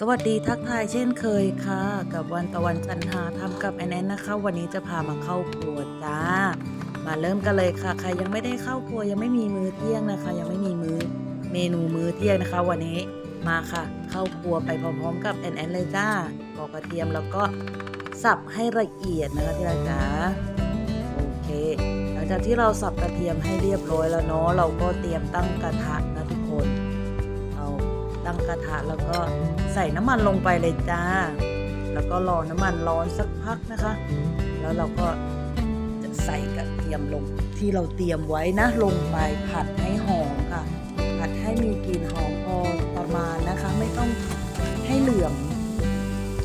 สวัสดีทักทายเช่นเคยค่ะ กับวันตะวันจันทาทำกับแอนแอนนะคะ วันนี้จะพามาเข้าครัวจ้า มาเริ่มกันเลยค่ะ ใครยังไม่ได้เข้าครัวยังไม่มีมื้อเที่ยงนะคะ ยังไม่มีมื้อเมนูมื้อเที่ยงนะคะ วันนี้มาค่ะ เข้าครัวไปพร้อมๆ กับแอนแอนเลยจ้าปอกกระเทียมแล้วก็สับให้ละเอียดนะคะที่รักจ๋าโอเค หลังจากที่เราสับกระเทียมให้เรียบร้อยแล้วเนาะเราก็เตรียมตั้งกระทะนะคนเอา ตั้งกระทะแล้วก็ใส่น้ำมันลงไปเลยจ้า แล้วก็รอน้ำมันร้อนสักพักนะคะ แล้วเราก็จะใส่กระเทียมลงที่เราเตรียมไว้นะลงไปผัดให้หอมค่ะ ผัดให้มีกลิ่นหอมพอประมาณนะคะ ไม่ต้องให้เหลือง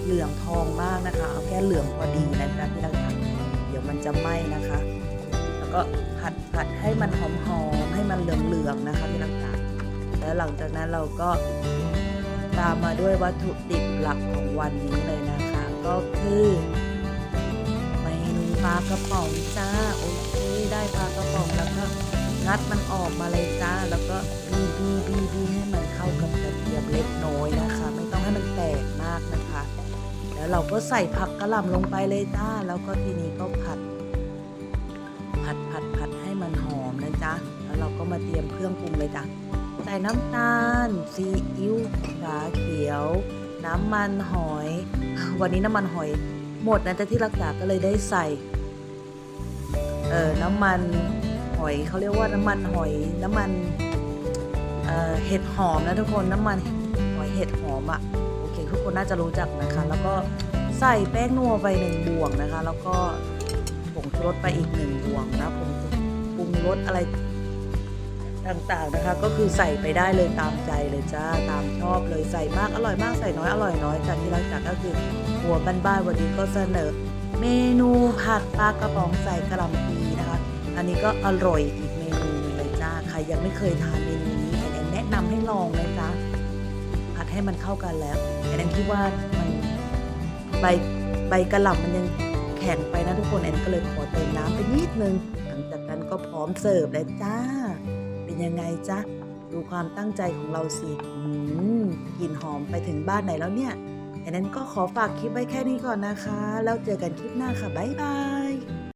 เหลืองทองมากนะคะ เอาแค่เหลืองพอดีนะคะที่เราทำเดี๋ยวมันจะไหม้นะคะ แล้วก็ผัดผัดให้มันหอมๆให้มันเหลืองๆนะคะที่เราทำ แล้วหลังจากนั้นเราก็ตามมาด้วยวัตถุดิบหลักของวันนี้เลยนะคะ ก็คือเมนูปลากระป๋องจ้าโอเคได้ปลากระป๋องแล้วก็งัดมันออกมาเลยจ้า แล้วก็บีบีบีบีให้มันเข้ากับกระเทียมเล็กน้อยนะคะ ไม่ต้องให้มันแตกมากนะคะ แล้วเราก็ใส่ผักกระหล่ำลงไปเลยจ้า แล้วก็ทีนี้ก็ผัด ผัดผัดผัดให้มันหอมนะจ๊ะแล้วเราก็มาเตรียมเครื่องปรุงเลยจ้ะ ใส่น้ำตาล ซีอิ๊วฝาเขียว น้ำมันหอย วันนี้น้ำมันหอย หมดนะแต่ที่รักษาก็เลยได้ใส่ เออน้ำมันหอยเขาเรียกว่าน้ำมันหอย น้ำมันเออเห็ดหอมนะทุกคนน้ำมันหอยเห็ดหอมอะ่ะโอเคทุกคนน่าจะรู้จักนะคะ แล้วก็ใส่แป้งนัวไปหนึ่งบวงนะคะ แล้วก็ผงชูรสไปอีกหนึ่งบวงนะผงปรุงรสอะไร ต่างๆนะคะ ก็คือใส่ไปได้เลยตามใจเลยจ้าตามชอบเลยใส่มากอร่อยมากใส่น้อยอร่อยน้อยจากที่รักจากก็คือหัวบ้านๆวันนี้ก็เสนอ เมนูผัดปลากระป๋องใส่กระหล่ำปีนะคะ อันนี้ก็อร่อยอีกเมนูหนึงเลยจ้าใครยังไม่เคยทานเมนูนี้แอนแนะนำให้ลองนะจ๊ะผัดให้มันเข้ากันแล้วแอนคิดว่ามันใบใบกระหล่ำมันยังแข็งไปนะทุกคนแอนก็เลยขอเติมน้ำไปนิดนึง หลังจากนั้นก็พร้อมเสิร์ฟแล้วจ้า ยังไงจ๊ะ ดูความตั้งใจของเราสิอืมกลิ่นหอมไปถึงบ้านไหนแล้วเนี่ยแอนนั้นก็ขอฝากคลิปไว้แค่นี้ก่อนนะคะ แล้วเจอกันคลิปหน้าค่ะ บ๊ายบาย